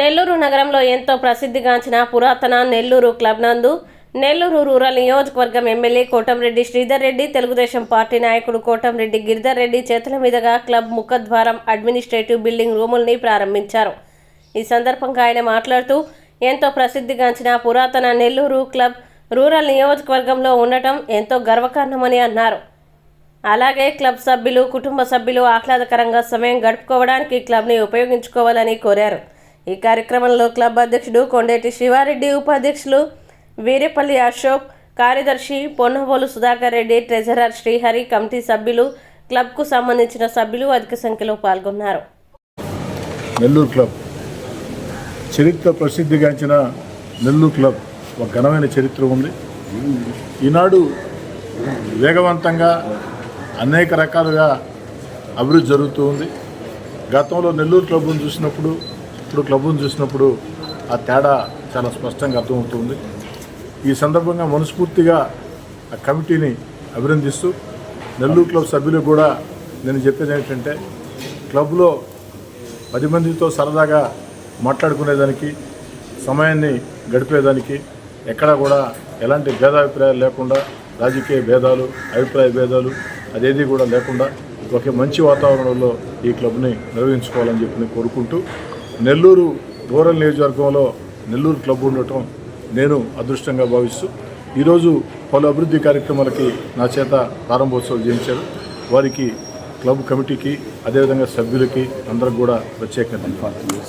నెల్లూరు నగరంలో ఎంతో ప్రసిద్ధిగాంచిన పురాతన నెల్లూరు క్లబ్ నందు నెల్లూరు రూరల్ నియోజకవర్గం ఎమ్మెల్యే కోటంరెడ్డి శ్రీధర్ రెడ్డి తెలుగుదేశం పార్టీ నాయకుడు కోటంరెడ్డి గిరిధర్ రెడ్డి చేతుల మీదుగా క్లబ్ ముఖద్వారం అడ్మినిస్ట్రేటివ్ బిల్డింగ్ రూముల్ని ప్రారంభించారు. ఈ సందర్భంగా ఆయన మాట్లాడుతూ ఎంతో ప్రసిద్ధిగాంచిన పురాతన నెల్లూరు క్లబ్ రూరల్ నియోజకవర్గంలో ఉండటం ఎంతో గర్వకారణమని అన్నారు. అలాగే క్లబ్ సభ్యులు కుటుంబ సభ్యులు ఆహ్లాదకరంగా సమయం గడుపుకోవడానికి క్లబ్ని ఉపయోగించుకోవాలని కోరారు. ఈ కార్యక్రమంలో క్లబ్ అధ్యక్షుడు కొండేటి శివారెడ్డి ఉపాధ్యక్షులు వీరేపల్లి అశోక్ కార్యదర్శి పొన్నవోలు సుధాకర్ రెడ్డి ట్రెజరర్ శ్రీహరి కమిటీ సభ్యులు క్లబ్కు సంబంధించిన సభ్యులు అధిక సంఖ్యలో పాల్గొన్నారు. నెల్లూరు క్లబ్. చరిత్ర ప్రసిద్ధిగాంచిన నెల్లూరు క్లబ్ ఒక ఘనమైన చరిత్ర ఉంది. ఈనాడు వేగవంతంగా అనేక రకాలుగా అభివృద్ధి జరుగుతూ ఉంది. గతంలో నెల్లూరు క్లబ్ను చూసినప్పుడు ఇప్పుడు క్లబ్ను చూసినప్పుడు ఆ తేడా చాలా స్పష్టంగా అర్థమవుతుంది. ఈ సందర్భంగా మనస్ఫూర్తిగా ఆ కమిటీని అభినందిస్తూ నెల్లూరు క్లబ్ సభ్యులకు కూడా నేను చెప్పేది ఏంటంటే క్లబ్లో పది మందితో సరదాగా మాట్లాడుకునేదానికి సమయాన్ని గడిపేదానికి ఎక్కడా కూడా ఎలాంటి భేదాభిప్రాయాలు లేకుండా రాజకీయ భేదాలు అభిప్రాయ భేదాలు అదేది కూడా లేకుండా ఒకే మంచి వాతావరణంలో ఈ క్లబ్ని నిర్వహించుకోవాలని చెప్పి కోరుకుంటూ నెల్లూరు రూరల్ నియోజకవర్గంలో నెల్లూరు క్లబ్ ఉండటం నేను అదృష్టంగా భావిస్తూ ఈరోజు పలు అభివృద్ధి కార్యక్రమాలకి నా చేత ప్రారంభోత్సవం చేయించారు. వారికి క్లబ్ కమిటీకి అదేవిధంగా సభ్యులకి అందరికి కూడా ప్రత్యేకంగా ధన్యవాదాలు.